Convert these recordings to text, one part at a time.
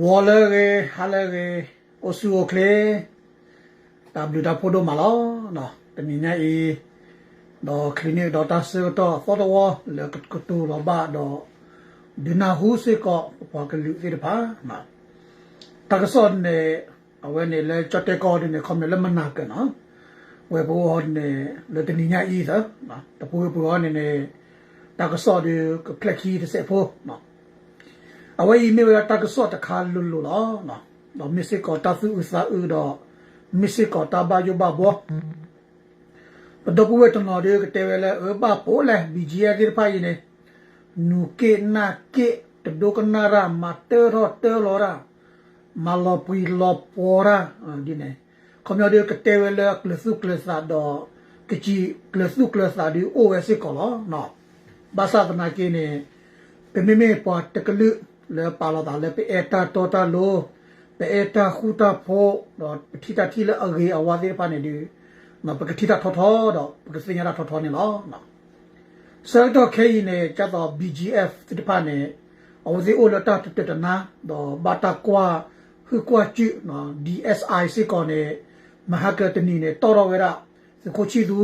ဝေါ်လေရေဟာလေရေအိုဆူအိုကလေတဘလူတာဖိုဒိုမလောနော်တမီနေအီတော့ကလင်းတော့တာဆေတော့ဖော်တော့လေကကတူလောဘာတော့ဒီနာဟူစေကောပေါ်ကလူစီပါမတကစောနေအဝဲနေလေချတ်တဲ့ကောဒီနေခွန်လေမနာကနော်ဝဲဘောနေလေတနီညာအီသာနော်တပူပူနေနေတကစောဒီကပလက်ခီတဲ့စေဖို့နော် အဝဲအီမေရတကစောတခါလူလူလောနော်တော့မစ်စစ်ကောတသုဥစာဥတော့မစ်စစ်ကောတဘာယဘဘောပဒပူဝဲတနော်ဒီကတဲဝဲလေဘပိုလေဘီဂျီယာဒီဖိုင်နေနုကေနာကေတဒုကနာရာမတေရောတေလောရာ malapui lopora di ne komyo de kete wele klesu klesa do kichi klesu klesa di o we se ko lo no basa na ke ne pe me me pa te klu le pa la da le pe eta to ta lo pe eta khu ta pho do thi ta thi le a ge a wa de pa ne di no pe thi ta tho tho do pe se nya da tho tho ne lo no ဆယ်တော့ခေနေကြတော့ BGF တိပါနေအော်ဒီအိုလတာတတနာတော့ဘာတာကွာဟကွာချီနော် DSI စစ်ကောနေမဟာကတနီနေတော်တော်ဝရစခိုချီသူ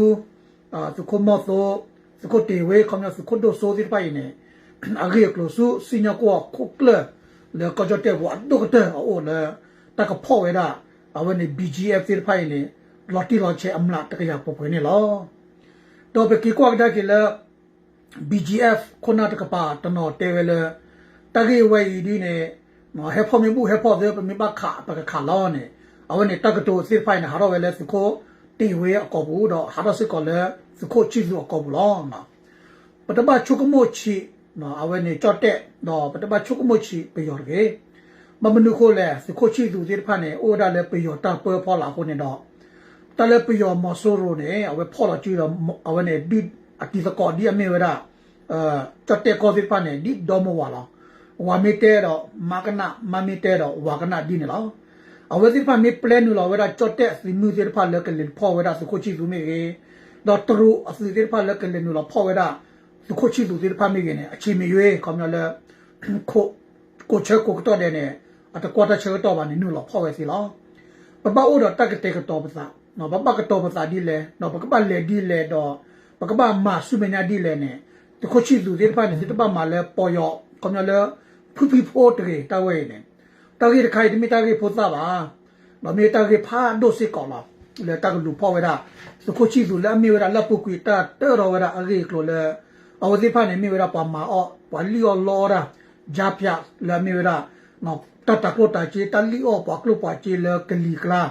အာစခိုမောသောစခိုတေဝေခမနစခိုဒိုဆိုဒီပိုင်နေ အဂေကလိုဆုစညကောခုကလလေကကြတဲ့ဝတ်ဒိုကတဲ့အိုလေတကဖောဝရအဝနေ BGF စစ်ပိုင်နေလော်တီလော်ချေအမလာတကရပပွေးနေလောတော့ပဲကီကွာကဒါကလေ BGF ခုနတကပါတနော်တဲဝဲလေတကေဝဲဤဒီနေနော်ဟက်ဖော်မြမှုဟက်ဖော်တဲ့ပမိဘခပကခလောနေအဝနေတကတိုစစ်ဖိုင်နေဟာတော့ဝဲလေစခိုတီဝဲအကောဘူးတော့ဟာတော့စစ်ကောလေစခိုချီစုအကောဘူးလော နော်ပတဘချုကမိုချီနော်အဝနေကြော့တဲ့နော်ပတဘချုကမိုချီပယောကေမမနုခိုလေစခိုချီစုစစ်ဖာနေအိုဒါလေပယောတာပွဲဖော်လာခုနေတော့တလည်းပယောမဆိုးရိုနေအဝဖော်လာကြည့်တော့အဝနေဒီအတိစကောဒီအမေဝရအာတတဲ့ကောဒီပနေဒီဒေါမဝါလာဝါမီတဲတော့မကနာမမီတဲတော့ဝါကနာဒီနေလားအဝစီဖာမီပလန်နူလာဝရချတ်တဲ့စီမူစီဖာလကလင်ဖောဝရစကိုချီသူမေဒေါက်တရူအစီစီဖာလကလင်နူလာဖောဝရ စကိုချီသူစီဖာမေကနေအချီမီရွေကောမလဲခိုကိုချက်ကိုတော့တဲ့နေအတကွာတချက်တော့ပါနေနူလာဖောဝဲစီလားပပအိုတော့တက်ကတဲ့ကတော့ပါစားနော်ပပကတော့ပါစားဒီလေနော်ပကပလေဒီလေတော့ပကပမဆုမညာဒီလေနေတခုချီသူဒီပါနေဒီပါမလဲပေါ်ရောကောမလဲဖူဖီဖို့တကေတဝဲနေတကေတခိုင်တမီတကေဖို့သားပါမမေတကေဖာဒိုစစ်ကောလာလေတကလူပေါ်ဝဲတာတခုချီသူလဲမေဝဲတာလက်ပုကွေတာတဲတော်ဝဲတာအကေကလိုလဲ အဝဒီဖာနေမေဝဲတာပါမာအောဝလီယောလောရာဂျာပြလဲမေဝဲတာနော်တတကိုတာချီတလီအောပကလုပါချီလဲကလီကလာ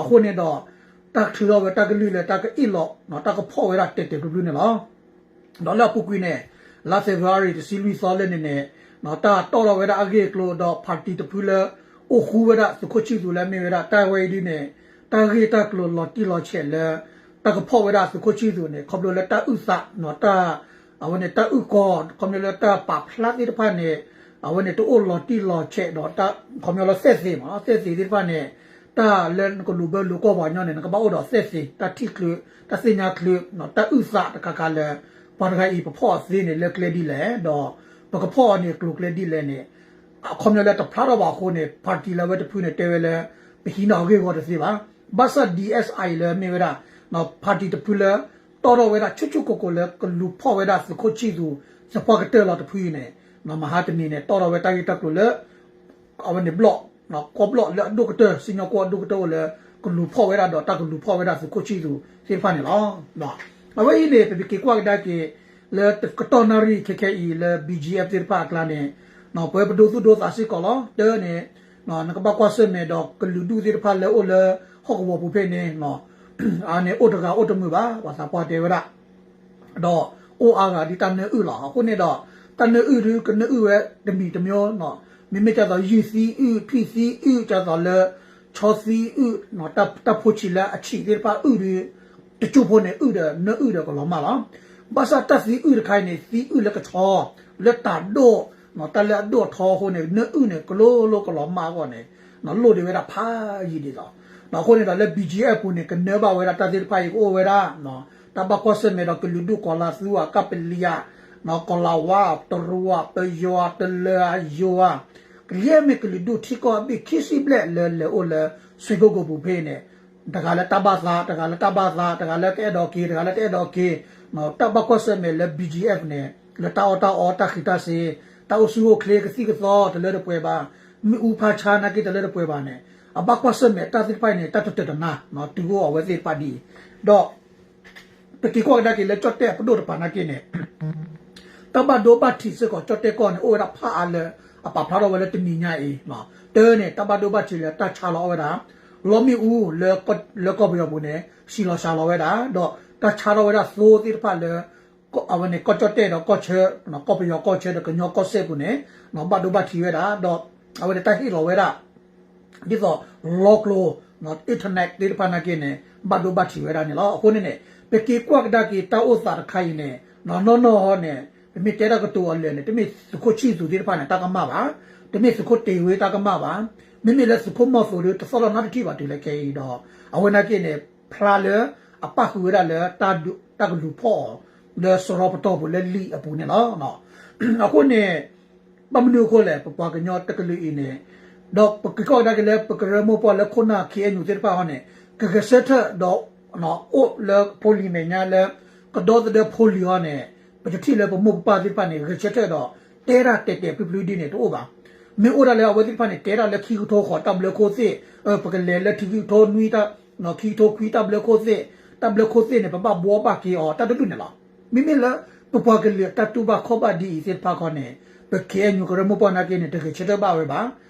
အခုနေတော့တက်ထီတော့တက်ကလူလေတက်ကအီလောနော်တက်ကဖော်ဝဲတာတက်တက်ဒူးဒူးနေလားတော့လာပုကွေနဲ့လာဖေဗရာရီစီလူဆော်လည်းနေနေနော်တာတော်တော်ဝဲတာအကေကလိုတော့ပါတီတပူလာအိုခူဝဲတာစခုချီသူလည်းမေဝဲတာတိုင်ဝဲဒီနေတာဂေတာကလိုလော်တီလော်ချက်လဲတကဖော်ဝဲတာစခုချီသူနေခေါပလိုလက်တာဥစနော်တာ အဝနေတာဥကောခေါမလိုတာပါဖလာဒီတဖာနေအဝနေတူလော်တီလော်ချက်တော့တာခေါမလိုဆက်စီမှာဆက်စီဒီတဖာနေတာလန်ကိုလူဘလူကိုဘာညနေကဘာအော်တော့ဆက်စီတာတိကလူတာစညာကလူနော်တာဥစတကကလည်းပါရဂိုင်ပဖော့စင်းနေလက်ကလေးဒီလဲတော့ပကဖော့နေကလုကလေးဒီလဲနေအခွန်ရလက်တဖလာတော့ပါခိုးနေပါတီလာဝဲတဖူးနေတဲဝဲလဲပဟီနာကေကောတစီပါဘတ်ဆာ DSI လဲမြေဝဲတာနော်ပါတီတဖူးလဲ တော်တော်ဝဲတာချွတ်ချွတ်ကိုကိုလဲကလူဖော့ဝဲတာစခုချီသူစပတ်ကတဲလာတဖူးနေနော်မဟာတမီနေတော်တော်ဝဲတိုက်တက်လို့လဲအဝနေဘလော့နော်ကောဘလော့လဲဒုကတဲစင်ညကောဒုကတဲလဲကလူဖော့ဝဲတာတော့တကလူဖော့ဝဲတာစခုချီသူစေဖာနေလားနော် awa ile pe ke kwa da ke le katonari ke ke i le bgf tir pa kla ne no pe do tu do ta si ko lo de ne no na ka ba kwa se me do ke lu du tir pa le o le ho ko bo pu pe ne no a ne o to ga o to mu ba wa sa pa te wa da do o a ga di ta ne u la ko ne do ta ne u ru ke ne u we de mi de myo no မိမိကြတော့ UC ဥ PC ဥကြတော့လေချောစီဥနော်တပ်တပ်ဖို့ချီလာအချီဒီပါဥရတချို့ဖို့နေဥဒနဥဒကလောမလားဘာသာတစီဥဒခိုင်နေစီဥလကချောလက်တာဒိုနော်တလက်ဒိုထောဟိုနေနဥနေကလိုလိုကလောမကောနေနော်လို့ဒီဝဲတာဖာကြီးဒီတော့ နော်ခိုနေတာလက် BGF ကိုနေကနေပါဝဲတာတတိဖိုင်ကိုဝဲတာနော်တဘကောစမေတော့ကလူဒုကောလာစုဝကပလီယာနော်ကလာဝါတရူဝပယောတလေယောကလျက်မေကလီဒူတီကောဘီခီစီဘလက်လေလေအိုလေဆွေကိုကိုဘူဖေးနေတကလည်းတဘာသာတကလည်းတဘာသာတကလည်းတဲ့တော့ကီတကလည်းတဲ့တော့ကီနော်တဘကောဆမေလေ BGF နေလေတာတာအော်တခိတာစီတာအဆူကိုကလေကစီကသောတလေပွဲပါမိဥဖာချာနာကိတလေပွဲပါနေအဘကောဆမေတာတိပိုင်နေတတ်တဲ့နာနော်တူကိုအဝဲစီပါဒီတော့ပတိကောဒါကိလေချတ်တဲ့ပဒိုပါနာ abakwaso me tati pa ni tatu tatu na no tugo awe te pa di do peki ko da ki le chotte pdo pa na ki ne taba do ba thi se ko chotte ko ne o ra pha ale apa pharo wala ti ni nya e no te ne taba do ba chi le ta cha lo wa da lo mi u le ko le ko bi bu ne si lo sa lo wa da do ta cha lo wa da so ti pa le ko awane ko chotte no ko che no ko bi yo ko che de ko nyo ko se bu ne no ba do ba thi wa da do awane ta hi lo wa da ဒီတော့ lock lo not internet ဒီပနာကိနေဘတ်ဒိုဘတ်ချီဝဲတာနေလောအခုနေနေပကေကွက်ဒါကီတာဥသာခိုင်နေနော်နော်နော်ဟောနေတမိတဲရကတူအလဲနေတမိစခုချီသူဒီပနာတာကမပါတမိစခုတေဝဲတာကမပါမိမိလည်းစခုမဆိုလို့တဆောလနာတိပါတူလေကေတော့အဝနာကိနေဖလာလေအပခုဝဲတာလေတာဒူတာကလူဖော်လေစရောပတော့ဘူးလေလီအပူနေလောနော်အခုနေဘမနုခိုလေပပကညောတကလူအင်းနေ dok pekiko da gele pekeremo po le khona khie nyu ter pa hone ke ke set do no o le poli me nya le ko do de poli hone pe ti le po mo pa ti pa ne ke set do te ra te te pi plu di ne to ba me ora le awe ti pa ne te ra le khi tho kho tam le ko se e pe ke le le ti tho nui ta no khi tho kwi ta le ko se ta le ko se ne pa ba bo ba ki o ta tu ne la mi mi le po pa ke le ta tu ba kho ba di se pa ko ne pe ke nyu ko re mo pa na ke ne te ke set ba we ba တကချက်လက်အဖိုး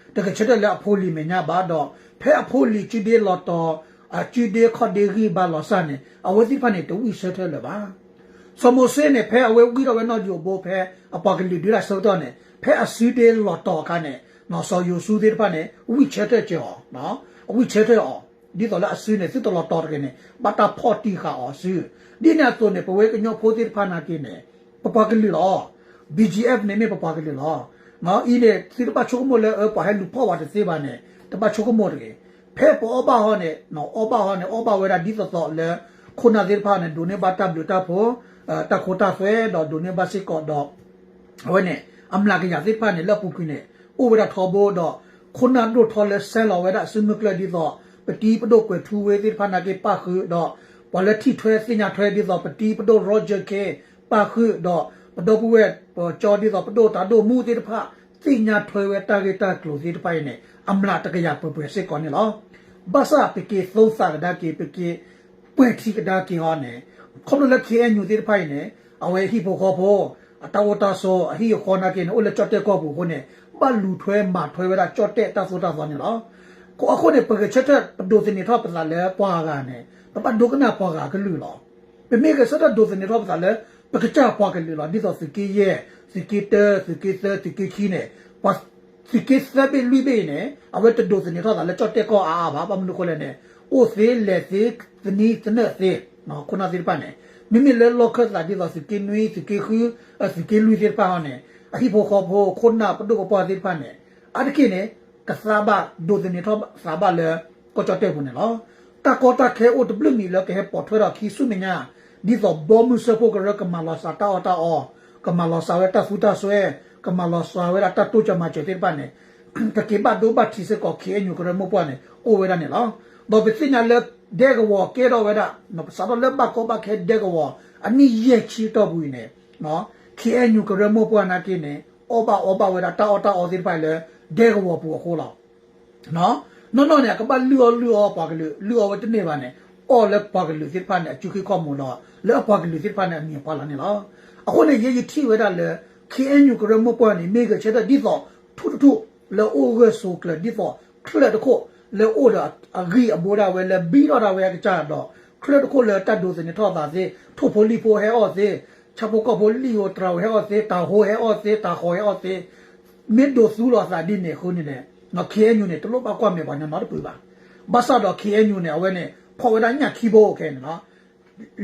လီမညာဘာတော့ဖဲအဖိုးလီချီဒီလော်တော်အချီဒီခေါ်ဒီဂီဘာလောဆန်နေအဝတိဖာနေတူဝိဆက်တယ်လပါစမစနေဖဲအဝဲဝီတော့ဝဲနော်ဂျိုဘောဖဲအပကလီဒီလာဆောတော့နေဖဲအစီဒီလော်တော်ကနဲ့နော်ဆောယူဆူဒီဖာနေဝိချက်တဲ့ကြောနော်ဝိချက်တဲ့အော်ဒီတော့လာအစီနေစစ်တော်တော်ကနေဘတာဖော်တီခါအော်စီဒီနာတော့နေပဝဲကညောဖိုးဒီဖာနာကိနေပပကလီလော BGF နေမေပပကလီလော နော်ဤလေစီတပတ်ချိုးမလဲအပဟဲလူဖောက်ပါတဲ့စေးပါနဲ့တပတ်ချိုးကမော်တယ်ဖဲပေါ်အပဟောနဲ့နော်အပဟောနဲ့အပဝဲတာဒီတော့လဲခုနာဒီဖာနဲ့ဒိုနေဘတ်တဘလူတာဖို့တခိုတာဆွဲတော့ဒိုနေဘစစ်ကောတော့ဝဲနဲ့အမလာကရဒီဖာနဲ့လပုကိနဲ့ဥဝရထောဘောတော့ခုနာတို့ထော်လဲဆဲလော်ဝဲတာစမကလဒီတော့ပတိပဒုတ်ကွထူဝဲဒီဖာနာကေပါခုတော့ဝလတိထွဲစညာထွဲဒီတော့ပတိပဒုတ်ရောဂျာကေပါခုတော့ ပဒိုပဝဲကြော်ဒီတော့ပဒိုတာဒိုမူတိတဖာသိညာထွဲဝဲတာဂေတာကလိုစီတပိုင်နဲ့အမလာတကရပပွေစစ်ကောနေလောဘာသာပကေသုံးစာဒါကေပကေပွေတိကဒါကေဟောနေခေါလိုလက်ခေညူတိတပိုင်နဲ့အဝဲဟိဖို့ခေါ်ဖို့အတဝတာဆိုအဟိခေါ်နာကေနိုလက်ချတ်တဲ့ကောဘူးခုနေဘလူထွဲမာထွဲဝဲတာချတ်တဲ့တဆိုတာသွားနေလောကိုအခုနေပကေချက်တဲ့ဒိုစနေထောပလာလဲပွားကနေပပဒုကနာပွားကကလူလောပေမေကစတဲ့ဒိုစနေထောပလာလဲ ပကကြပွားကလေးလာဒီတော့စကီရဲ့စကီတာစကီသစကီခီနေပတ်စကီသဘလူဘေနေအဝတ်တိုစနေတော့လည်းချတ်တက်ကောအာဘာဘာမလို့ခေါ်လဲနေအိုသေးလက်သေးသနီးသနဲ့သေးနော်ခုနသီပနေမိမိလဲလောကလာဒီတော့စကီနွီစကီခူစကီလူသီပါနေအဟိဖို့ခေါ်ဖို့ခုနပဒုကပွားသီပနေအဒကိနေကစားဘာဒိုဒနေတော့စားဘာလဲကိုချတ်တက်ဘူးနေနော်တကောတခဲအိုတဘလူမီလကဟပေါ်ထွရခီဆုမညာ ဒီတော့ဘောမှုစဖို့ကရကမလာစာတာတာအောကမလာစာဝဲတာဖူတာဆွဲကမလာစာဝဲတာတူချမချေတဲ့ပန်နေတကေဘဒိုဘတ်တီစကောခေညူကရမပွားနေအိုဝဲတာနေလားတော့ပစိညာလက်ဒေကဝကေတော့ဝဲတာနော်စာတော့လက်ဘကောဘခဲဒေကဝအနိရဲ့ချီတော့ဘူးနေနော်ခေညူကရမပွားနာကိနေအောဘအောဘဝဲတာတာတာအောဒီပိုင်လေဒေကဝပူခိုးလာနော်နော်နော်เนี่ยကပလူလူပါကလူလူဝတနေပါနဲ့အော်လက်ပါကလူစစ်ဖာနဲ့ချူခိကောမွန်တော့ လက်ပါကလူစစ်ဖာနဲ့မြင်ပါလာနေလားအခုနေရေးရေးထိဝဲတာလေ KNU ကရမပွားနေမိကချက်တဲ့ဒီတော့ထူထူလေအိုရဆိုကလေဒီတော့ခလက်တခုလေအိုဒါအဂီအဘောဒါဝဲလေဘီတော့ဒါဝဲကကြတော့ခလက်တခုလေတတ်ဒိုစနေထောတာစေထိုဖိုလီဖိုဟဲအောစေချပ်ဖို့ကဖိုလီဟိုတရာဟဲအောစေတာဟိုဟဲအောစေတာဟိုဟဲအောစေမင်းတို့ဆူလောစာဒီနေခုနေနေနော် KNU နေတလို့ပါကွာမြေပါနော်တော့ပြပါဘာသာတော့ KNU နေအဝဲနေဖော်ဝဲတာညခီဘိုခဲနော်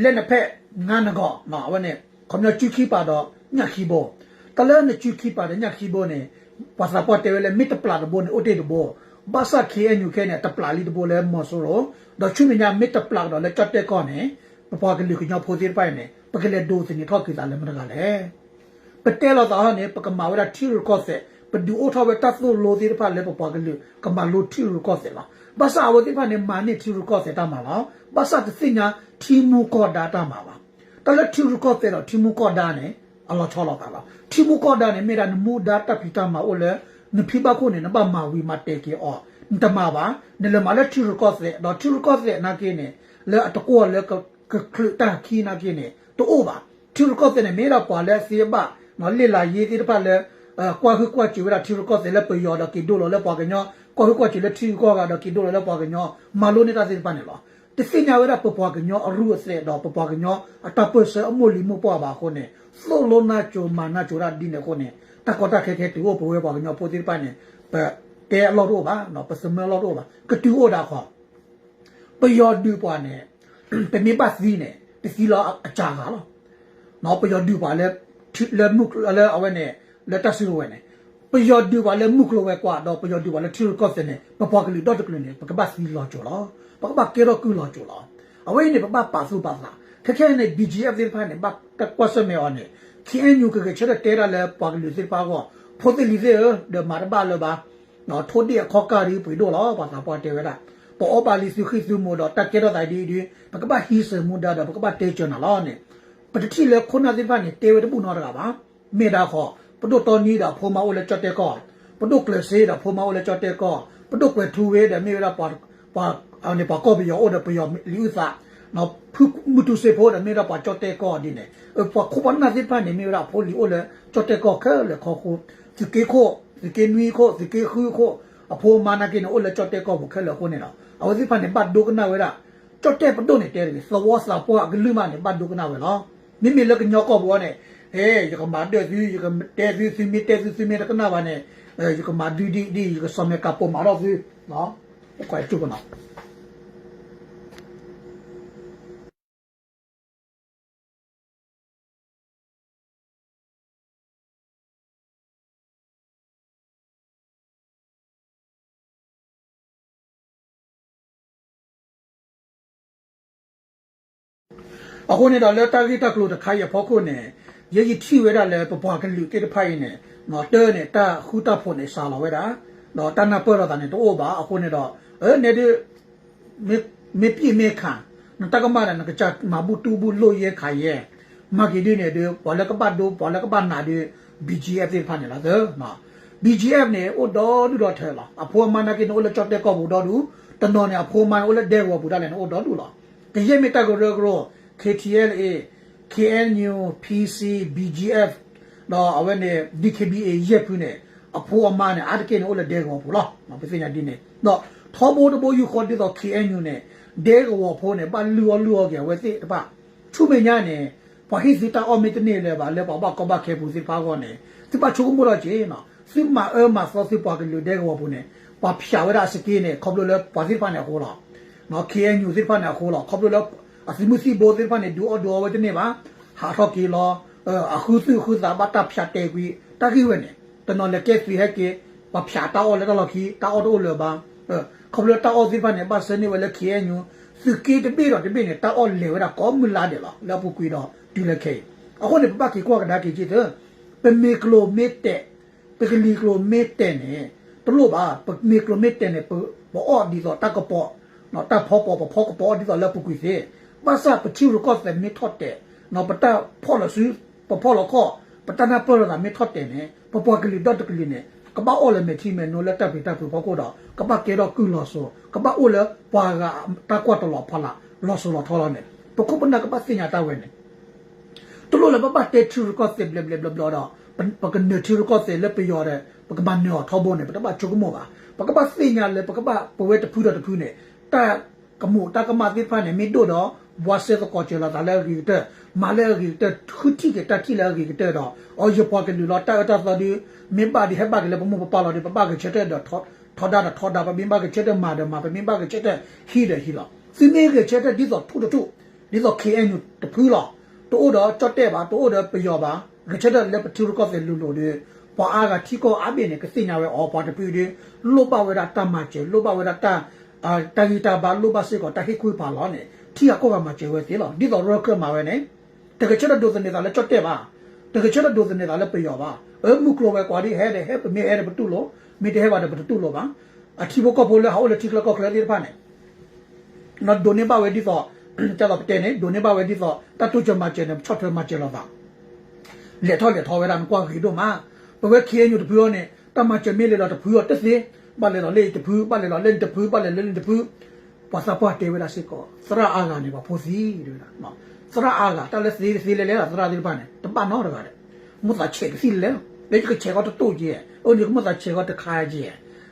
လက်နှစ်ဖက်ငန်းကောနော်အဝဲနေခမချူခီပါတော့ညခီဘိုတလဲနေချူခီပါတဲ့ညခီဘိုနေပါစပေါ်တဲလေမစ်တပလာဘိုနေအိုတေဘိုဘာသာ KNU ခဲနေတပလာလီတဘိုလဲမော်ဆိုလို့တော့ချူမညာမစ်တပလာတော့လဲချတ်တဲ့ကောနေပပကလူကညဖိုသေးပိုင်နေပကလေဒိုစနေထောက်ကိစားလဲမတကလည်းပတဲလောတော့နေပကမာဝရတီရကောစေပပဒူအိုထောဝတတ်လို့လိုဒီဖာလေပပကလူကမလိုထီရကောစေလား ဘာသာဝတိဖာနေမာနေထီရကောစေတာမှာလားဘာသာတသိညာထီမူကောဒါတာမှာပါတလက်ထီရကောစေတော့ထီမူကောဒါနေအလောချောလောက်တာလားထီမူကောဒါနေမေရာနမူဒါတပီတာမှာအိုလေနဖိဘခုနေနဘမာဝီမတေကေအောတမပါနေလမလက်ထီရကောစေတော့ထီရကောစေနာကေနေလေအတကောလေကကလတာခီနာကေနေတော့ဘာထီရကောစေနေမေရာပွာလဲစီဘာနော်လေလာရေးတိတပတ်လဲကွာခွကွာချူရထီရကောစေ လဲပယောတော့ကီဒိုလောလဲပွာကညောကွာခွကွာချူလဲထီကောကတော့ကီဒိုလောလဲပွာကညောမာလိုနေတာစီပန်နေလောတစညာဝရပပွာကညောအရုစေတော့ပပွာကညောအတပစအမိုလီမပွာပါခုနေဆိုလိုနာချိုမာနာချိုရာဒီနေခုနေတကောတခဲခဲတူဘဝပွာကညောပိုတိပန်နေပတဲလောတော့ပါနော်ပစမဲလောတော့ပါကတူအိုတာခေါ်ပယောဒူပွားနေပမေပတ်စီနေတစီလောအချာကာလောနော် ပယောဒူပွားလဲ le muk le awene le tasiru wene pyo du ba le muk lo we kwa do pyo du ba le thiru ko se ne pa pa kli do de kli ne pa ka ba si lo jo lo pa ka ba ke ro ku lo jo lo awe ne pa ba pa su ba sa ke ke ne bgf de pa ne ba ka kwa se me on ne knu ke ke chere te ra le pa kli se pa ko pho te li se de ma ba lo ba no tho de kho ka ri pu do lo ba sa pa te we da ပေါ်ပါလီစုခိစုမို့တော့တက်ကြတော့တိုင်ဒီဒီပကပဟီစမှုဒါတော့ပကပတေချွန်လာနေပတတိလေခုနာတိဖာနေတေဝတပုနော်တကပါမေတာခော ပဒုတော်နီးတာဖိုမအိုလေချတ်တဲ့ကောပဒုကလစေးတာဖိုမအိုလေချတ်တဲ့ကောပဒုကွယ်ထူဝဲတယ်မေရာပါပါအနေပါကောပယောအိုဒပယောလီဥစာနော်ဖုမှုတုစေဖို့တယ်မေရာပါချတ်တဲ့ကောဒီနေပခုပနာတိဖာနေမေရာဖိုလီအိုလေချတ်တဲ့ကောခဲလေခောခုစကေခိုစကေနွီခိုစကေခူခိုအဖိုမာနာကိနအိုလေချတ်တဲ့ကောဘခဲလေခုနေတော့အဝစီဖာနေပတ်ဒုကနာဝဲတာချတ်တဲ့ပဒုနေတဲတယ်စဝါစလာပွားဂလူမနေပတ်ဒုကနာဝဲနော်မိမိလကညောကောဘောနဲ့ ဟဲယကမာတဲ့ဒီယကတဲ့ဒီစီမီတဲ့ဒီစီမီတကနာဘာနဲ့ယကမာဒီဒီဒီယကစမေကပေါ်မာတော့ ဒီနော်ကွာချူကနော်အခုနေတော့လက်တာဂီတက်လို့တခါရဖို့ခုနေရေကြီးထိဝဲတာလဲပပွားကလူကေတဖိုင်နေနော်တဲနေတာခူတာဖို့နေစားလာဝဲတာနော်တနာပေါ်တော့တယ်တော့ဘာအခုနေတော့အဲနေဒီမေမေပြမေခါနတကမာရနကချတ်မဘူတူဘူးလို့ရဲခါရဲမကီဒီနေဒီဘောလကပတ်ဒိုဘောလကပတ်နာဒီ BGF တွေဖာနေလားတဲ့နော် BGF နေအိုတော်ဒူတော်ထဲလားအဖိုးမနာကိနိုလက်ချတ်တဲ့ကောဘူးတော်ဒူတနော်နေအဖိုးမအိုလက်တဲ့ကောဘူးတာလည်းအိုတော်ဒူလားတရေမီတက်ကိုရော KTLA KNU PC BGF တော့အဝနဲ့ DKBA ရက်ဖူးနဲ့အဖိုးအမနဲ့အားတကယ်နဲ့ဦးလက်ဒဲကောဘူးလားမပစညာဒီနေတော့ထောဘောတဘောယူခေါ်တဲ့တော့ KNU နဲ့ဒဲကောဖိုးနဲ့ပါလူလူော်ကဝဲစစ်တပါချုမညာနဲ့ပဟိစတာအမီတနေလေပါလေပါပါကဘာခေဘူးစစ်ပါကောနဲ့စပါချုံမို့တော့ကျေနော်စစ်မအမဆောစစ်ပါကလူဒဲကောဘူးနဲ့ပါဖြာဝရစကင်းနဲ့ခေါပလိုလေပါစစ်ပါနဲ့ဟောလားနော် KNU စစ်ပါနဲ့ဟောလားခေါပလိုလေ အစီမစီဘောစစ်ပါနဲ့ဒူအော်ဒူအော်ဝဲတဲ့နေပါဟာထောက်ကီလောအခုစုခုသာဘတာဖြတ်တဲကွီတခိဝဲနေတနော်လက်ကဲစီဟက်ကေပဖြာတောလည်းတော့ခီတောတော့လေပါခေါပလတောစီပါနေပါစနေဝဲလက်ခီယညူစကီတပိတော့တပိနေတောလေဝဲကောမလာတယ်လားလပုကွီတော့ဒီလက်ခေအခုနေပကီကွာကဒါကီကြည့်တဲ့ပမေကလိုမီတဲပကလီကလိုမီတဲနေတ လို့ပါပမေကလိုမီတဲနေပေါ်ဒီတော့တကပေါ်နော်တဖောပေါ်ဖောကပေါ်ဒီတော့လပုကွီစေပါစာပချီရကော့တဲ့မီထော့တဲ့နော်ပတာဖောလဆူပဖောလခောပတနာပေါ်လာမေထော့တယ်နေပပွားကလေးဒတ်ကလေးနေကပအော်လည်းမချီမဲနိုလက်တပ်ပြီးတပ်ပြီးဘောကိုတော့ကပကေတော့ကူလောဆိုကပအိုလည်းပွာကတကွတ်တော်ဖလာလောဆိုလောထောလာနေပခုပနာကပစညာတာဝဲနေတလို့လည်းပပတေချူကော့စစ်ဘလဘလဘလတော့ပကနေချူကော့စစ်လည်းပြရောတဲ့ပကမညောထောဘောနေပတပချုကမောပါပကပစညာလည်းပကပပဝဲတဖူးတော့တဖူးနေတာကမှုတကမတိဖာနေမိတို့တော့ဘွားစေတော့ ချလာတာလည်းကြီးတဲ့မာလည်းကြီးတဲ့ခုတိကတတိလည်းကြီးတဲ့တော့အော်ရပွားကလူလာတာတာသဒီမင်းပါဒီဟက်ပါကလည်းဘမပပါလာဒီပပကချက်တဲ့တော့ထောထောဒါထောဒါပမင်းပါကချက်တဲ့မာဒမာပမင်းပါကချက်တဲ့ဟီတဲ့ဟီလာစီမေကချက်တဲ့ဒီတော့ထူထူဒီတော့ KNU တဖူးလာတို့တော့ကြတ်တဲ့ပါတို့တော့ပြောပါကချက်တဲ့လက်ပတူကောတဲ့လူလူတွေပွာအားကထီကောအပြင်းနဲ့ကစိညာဝဲအော်ပါတပူဒီလောပါဝဲတာတမချေလောပါဝဲတာတာအာတာဂီတာဘာလောပါစေကောတဟိခွေပါလာနေ တီကကောကမှာကျေဝဲသေးလားဒီတော့ရော့ကမှာပဲနေတကယ်ချက်တော့ဒိုစနေတာလည်းချွတ်တဲ့ပါတကယ်ချက်တော့ဒိုစနေတာလည်းပြေရောပါအဲမှုကလောပဲကွာဒီဟဲတဲ့ဟဲပမေဟဲတဲ့ဘတူလို့မေတဲ့ဟဲပါတဲ့ဘတူလို့ပါအထီဘကပိုလေဟောလေတိကလကခလေဒီဖာနေနော်ဒိုနေပါဝဲဒီတော့ကျတော့တဲ့နေဒိုနေပါဝဲဒီတော့တတူချမချေနေချော့ထမချေလောပါလက်ထောက်လက်ထောက်ဝဲတာကွာခီတို့မှာဘဝခေညူတပြောနေတမချေမေလေတော့တဖူရတက်စီပါလေတော့လေတဖူပါ လေတော့လေတဖူပါလေလေတဖူပါစပါတေဝလာစစ်ကောစရာအာဂာနေပါဖိုစီတွေလားနော်စရာအာဂာတလက်စီစီလေလေစရာဒီပါနေတပါနော်တကားတဲ့မုသချေစီလေလေကချေကောတတူကြီးအိုဒီကမသချေကောတခါကြီး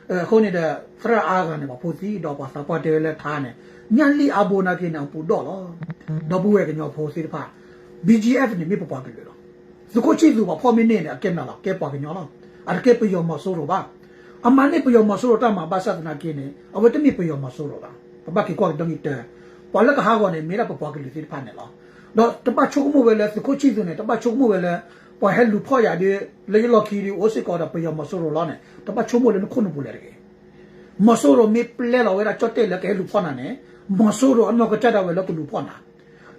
အဲခုနေတဲ့စရာအာဂာနေပါဖိုစီတော့ပါစပါတေဝလေထားနေညလီအဘောနာကိနေပူတော့လောတော့ဘူးရဲ့ကညောဖိုစီတပါ BGF နေမြပပါကြလို့စကိုချီလူပါဖော်မင်းနေအကဲနာလားကဲပါကညောလားအကဲပယောမဆိုးတော့ပါအမနဲ့ပယောမဆိုးတော့တမှာပါသနာကိနေအဝတမိပယောမဆိုးတော့ပါ ပပကိကောဒငိတဲပေါ်လကဟာကောနေမေရပပကလိစီဖာနေလားတော့တပချုံမှုပဲလဲစကိုချီသူနေတပချုံမှုပဲလဲပေါ်ဟဲလူဖော်ရတဲ့လေလော်ခီရီအိုစစ်ကောတော့ပယောမဆိုးတော့လားနေတပချုံမှုလဲခုနပူလဲကေမဆိုးတော့မေပလဲလောဝဲတာချော့တဲ့လဲကဲလူဖော်နာနေမဆိုးတော့အနောက်ကချက်တော့ဝဲလောကလူဖော်နာ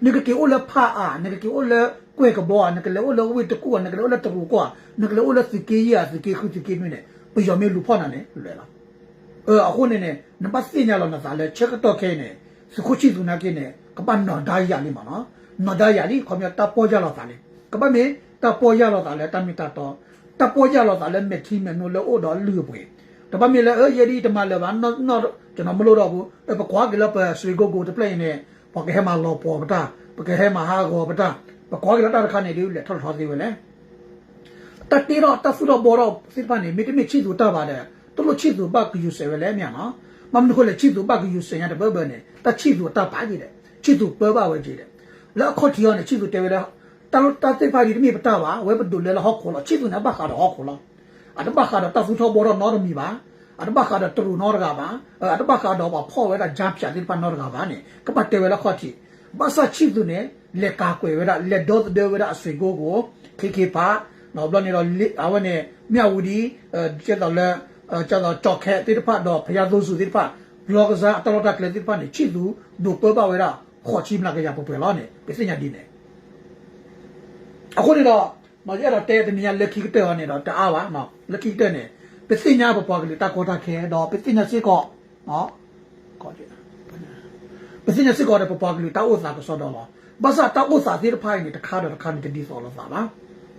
ni ke o le pha a ni ke o le kwe ke bo ni ke le o le wi te ku ni ke le o le tu ko ni ke le o le si ke ya si ke khu si ke ni ne pe yo me lu pho na ne le la e a ho ne ne na ba si nya lo na sa le che ka to ke ne si khu chi su na ke ne ka pa no da ya ni ma no no da ya ni kho mya ta po ja lo sa le ka ba me ta po ya lo sa le ta mi ta to ta po ya lo sa le me thi me no le o do lu pwe တပတ်မြေလဲအေးရဒီတမလဲပါနော်နော်ကျွန်တော်မလို့တော့ဘူးအပကွာကလပ်ဆွေကိုကိုတပလိနေပကဟဲမှာလောပေါ်ပတာပကဟဲမှာဟာကိုပတာပကွာကလပ်တာခနဲ့ဒီလေထော်ထော်သေးပဲလေတတိတော့တဖူတော့ဘောတော့စစ်ပနေမိတမိချီသူတပါတယ် တို့လို့ချီသူဘကယူဆဲပဲလေမြန်နော်မမတို့လည်းချီသူဘကယူဆဲရတဲ့ဘဘနဲ့တချီသူတပါကြီးတယ်ချီသူဘဘဝဲကြီးတယ်လက်ခေါတီရောနဲ့ချီသူတဲပဲလေတလို့တတိပါဒီမိပတာပါဝဲဘဒူလေဟောက်ခေါ်လို့ချီသူနဘကတော့ဟောက်ခေါ်လို့အတဘခါတော့တဖူထောဘောတော့နော်ရမီပါအတဘခါတော့တူနော်ရကပါအတဘခါတော့ပါဖော်ဝဲတာဂျာဖြတ်ဒီပနော်ရကပါနေကပတ်တဲဝဲလာခေါတိဘာသာချီသူနေလက်ကာကွယ်ဝဲတာလက်တော့ဒေဝဲတာအဆွေကိုကိုခေခေပါနော်ဘလနေတော့အဝနဲ့မြဝဒီအဲကျတော့လဲ ကျတော့ကြောက်ခဲတိတဖတ်တော့ဖျားသူစုတိတဖတ်ဘလော့ဂဇာအတော်တက်ကလေးတိတဖတ်နေချီသူဒုပပဝဲတာခေါ်ချီမလာကြရပပလာနေပစ္စညာဒီနေအခုနေတော့မကြတော့တဲတနေရလက်ခိတဲ့ဟောနေတော့တအားပါနော်လက်ခိတဲ့နေပစ္စညာပပွားကလေးတကောတာခဲတော့ပစ္စညာစစ်ကောနော်ကောကြည့်ပစ္စညာစစ်ကောတဲ့ပပွားကလေးတောက်ဥစားကစောတော့လားဘာသာတောက်ဥစားသေးဖိုင်နေတခါတော့တခါနေတဒီစောလို့သာလား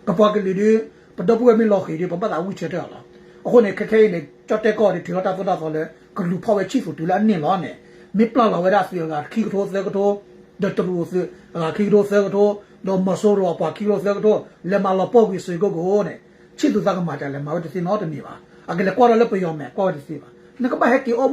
ကပွားကလေးတွေပဒပွေမလို့ခေဒီပပတာဝှချတဲ့လား အခုနေခက်ခဲနေကြော့တဲ့ကောဒီထီတော့တာတော့ဆိုလဲကလူဖောက်ပဲချိဖို့တူလာနေလောနေမိပလာလာဝရစီကခီထိုးစကတော့ de truth la kilo certo do masoro pa kilo certo le malo po ki se go go ne chi tu ta ka ma ta le ma de si no de ni ba a ke le kwa le pe yo me kwa de si ba ne ka ba he ki o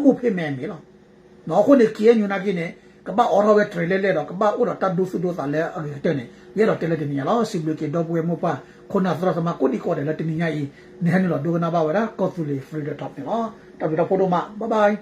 mu phe me mi lo no ko ne ki nyu na ki ne ka ba oro we trailer le do ka ba o do ta du su do sa le a ke te ne ye do te le de ni lo si blo ki do bu mo pa ko na tra sa ma ko di ko de le te ni nya yi ne ne lo do na ba wa da ko su le free the top ne lo ta bi da photo ma bye bye